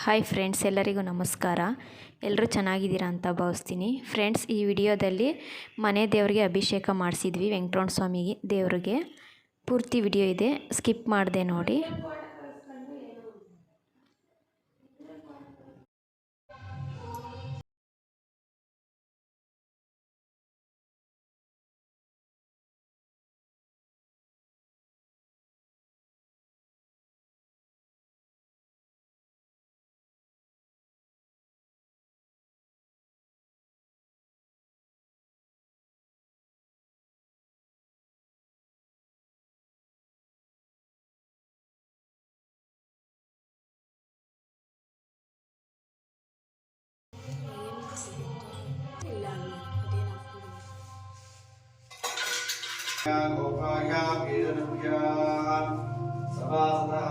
Hi friends ಎಲ್ಲರಿಗೂ ನಮಸ್ಕಾರ. ಎಲ್ಲರೂ ಚೆನ್ನಾಗಿದ್ದೀರಾ ಅಂತ ಭಾವಿಸ್ತೀನಿ. ಫ್ರೆಂಡ್ಸ್ ಈ ವಿಡಿಯೋದಲ್ಲಿ ಮನೆ ದೇವರಿಗೆ ಅಭಿಷೇಕ ಮಾಡಿಸಿದ್ವಿ ವೆಂಕಟರಮಣ ಸ್ವಾಮಿಗೆ ದೇವರಿಗೆ. ಪೂರ್ತಿ ವಿಡಿಯೋ ಇದೆ ಸ್ಕಿಪ್ ಮಾಡಿದೆ ನೋಡಿ. गोपाय वीरनव्या सभासदहादानिन्द्रिया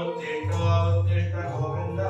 उत्तिष्ठ उत्तिष्ठ गोविन्द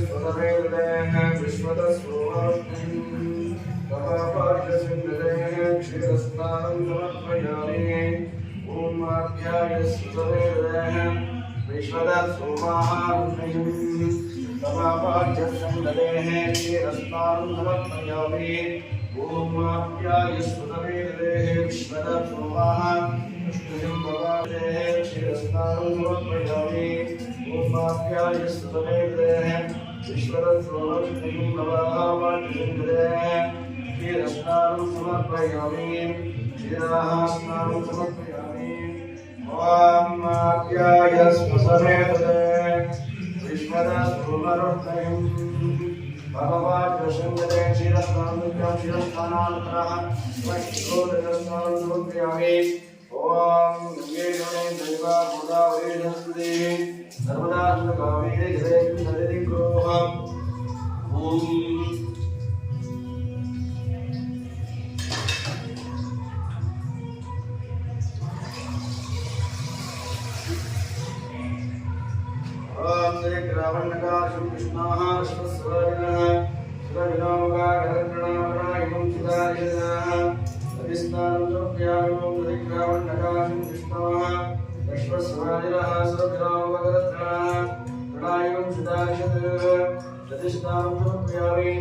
स्फुटवेदेः विश्वतस्वमस्मिन् कपापाद्यसिन्धरेः क्षीरस्नानं समर्पयामि। ॐ माध्याय स्फुटवेदेः विश्वतस्वमास्मिन् कपापाद्यसिन्धरेः क्षीरस्नानं समर्पयामि ॐ माध्याय स्फुटवेदेः विश्वतस्वमास्मिन् कपापाद्यसिन्धरेः क्षीरस्नानं समर्पयामि ॐ माध्याय स्फुटवेदेः विश्वदसोमविष्णुजं भवापाच्यसङ्गदेः क्षीरस्नानं समर्पयामि क्षीराः स्नानं समर्पयामि ॐ आप्यायस्वतमेदेः विश्वदसुमरुद्धयं भगवाद्वशङ्गदे क्षीरस्नानुभ्यां क्षीरस्नानान्तरः वैष्णोदयस्नानं समर्पयामि गङ्गे जले दैवा गोदावरी नमस्ते सर्वदा कावेरी जले नदी कुरुः ॐ ग्रावण्यकाशं कृष्णाः विश्वस्वराजिनः शिवविनोगाघरगणावरायं चिदायनः अभिस्नानं समर्पयामि ॐ श्री ग्रावण्यकाशं कृष्णाः विश्वस्वराजिनः सुरग्रामगरत्रः प्रणायं चिदायनः प्रतिष्ठानं समर्पयामि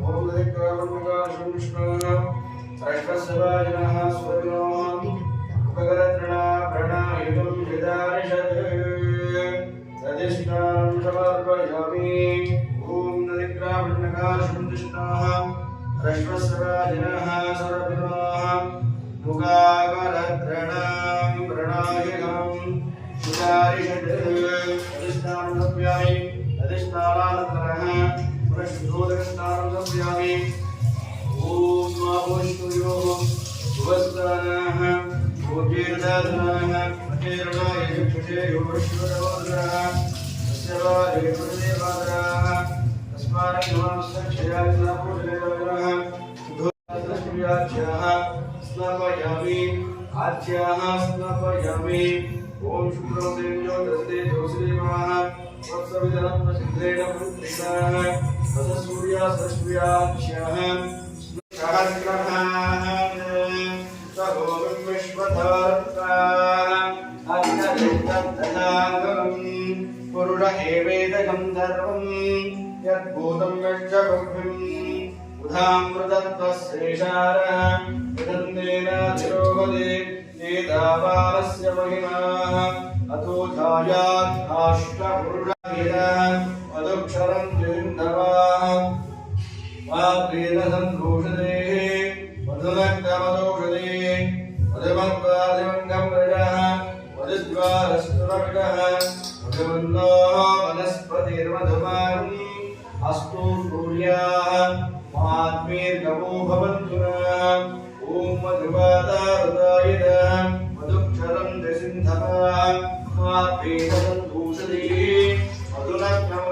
ॐ श्री ग्रावण्यकाशं कृष्णाः रश्वस्वाजिनः स्वविनो उपकरतृणाभृणायुधं यदारिषत् तदिष्टानं समर्पयामि ॐ नदिग्रावण्णकाशं कृष्णाः रश्वस्वाजिनः स्वविनोः मुखाकरतृणां स्नापयामि आच्याः स्नापयामि ॐ शुक्रं देव्यो दस्ते जोश्रीमाः वत्सविदनं प्रसिद्धेन पुत्रिकाः वदसूर्या सरस्व्याख्याः सहस्रहाः सहोमं यद्भूतं यश्चबुद्धिम् उधामृतत्वश्रेषारः विदन्तेनाधिरोहदे एतावानस्य महिमाः अतो ध्यायाद्धाष्टपुरुषः मधुक्षरं द्विन्दवाः वाग्वेदसन्भूषते मधुमग्धमदौषधे मधुमग्वादिमङ्गं प्रजः मधुद्वारस्तुरविडः मधुमन्दोः वनस्पतिर्मधुमान् अस्तु सूर्याः महात्मेर्गमो भवन्तु नः ॐ मधुवादारुदायिद मधुक्षरं दसिन्धवः महात्मेदसन्भूषते मधुनग्नमदौषधे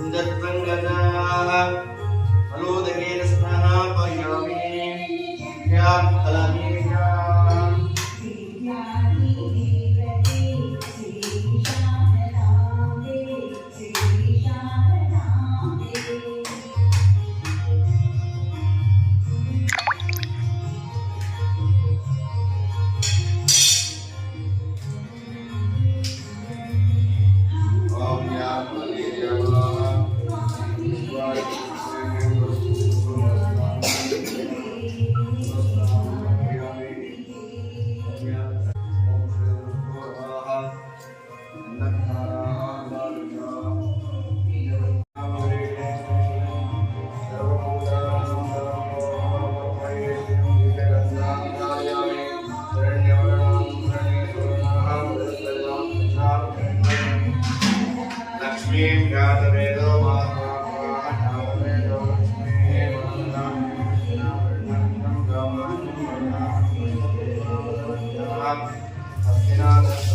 इन्दत्वङ्गजाः फलोदकेन स्नाः पयामि या फलनीर्याः Amen.